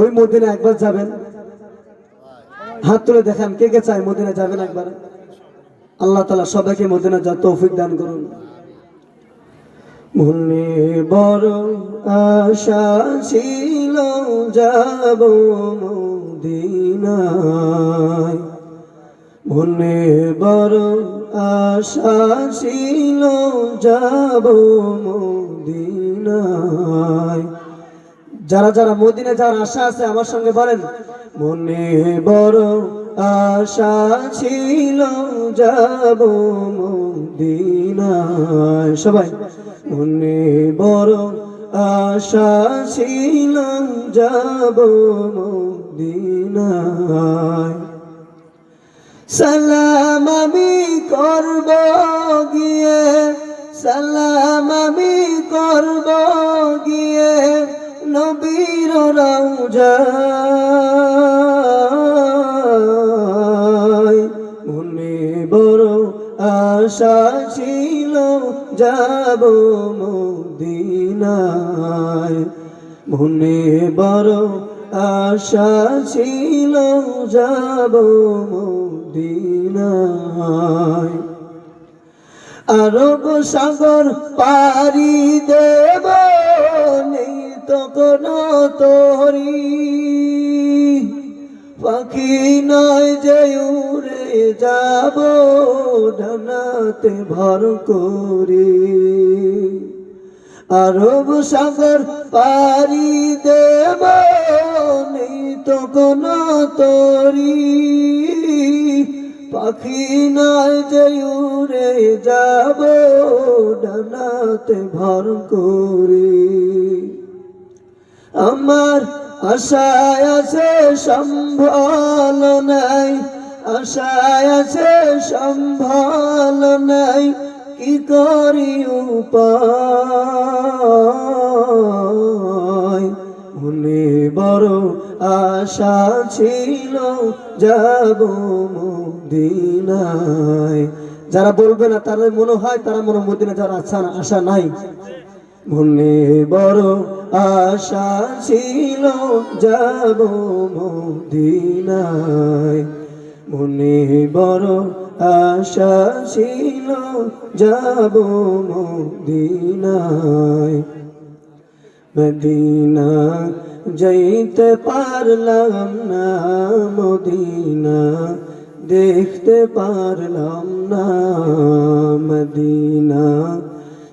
ওই মদিনা একবার যাবেন। হাত তুলে দেখান, কে কে চায় মদিনা যাবেন একবার? আল্লাহ তালা সবাইকে মদিনা যা তৌফিক দান করুন। মনে বড় আশা ছিল যাব মদিনায়। মনে বড় আশা ছিল যাব মদিনায়। যারা যারা মদিনে যার আশা আছে, আমার সঙ্গে বলেন। মনে বড় আশা ছিল যাব মদিনায়। সবাই, মনে বড় আশা ছিল যাব মদিনায়। সালাম নবীর রওজায় মনে বড় আশা ছিল, যাব মদিনায়। মনে বড় আশা ছিল, যাব মদিনায়। আরব সাগর পারি দেব নেই তো কোনো তরি। পাখি নয় যে উড়ে যাব ডানাতে ভর করি। আরব সাগর পারি দেব নেই তরি। পাখি নয় যে উড়ে যাব ডানাতে ভর করি। আমার আশায় আছে সম্ভল নাই, আশায় আছে সম্ভল নাই, কি করি উপায়? মনে বড় আশা ছিল, যাব মদিনায়। যারা বলবে না তারা মনে হয়, তারা মনে মদিনা যাওয়ার আশা আশা নাই। মনে বড় আশা ছিল যাব মদিনায়। মনে বড় আশা ছিল যাব মদিনায়। মদিনা যাইতে পারলাম না, মদিনা দেখতে পারলাম না, মদিনা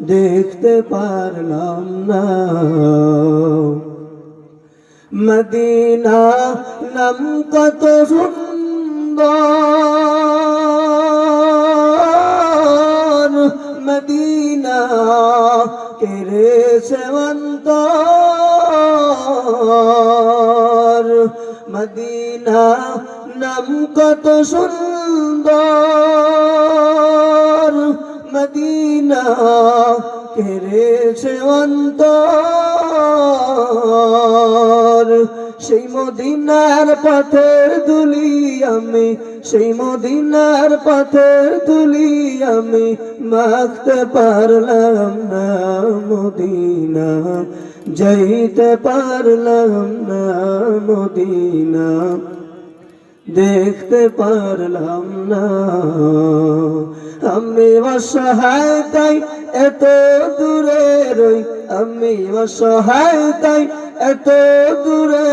দেখতে পারলাম না। মদিনা নাম কত সুন্দর। মদিনা কেরে সেবন্ত মদিনা নাম কত সুন্দর। মদিনা কেড়েছে অন্তর। সেই মদিনার পথের দুলি আমি, সেই মদিনার পথের দুলি আমি মাখতে পারলাম না মদিনা, যাইতে পারলাম না মদিনা। দেখতে পারলাম না। আমি অসহায় তাই এত দূরে রই আমি অসহায় তাই এত দূরে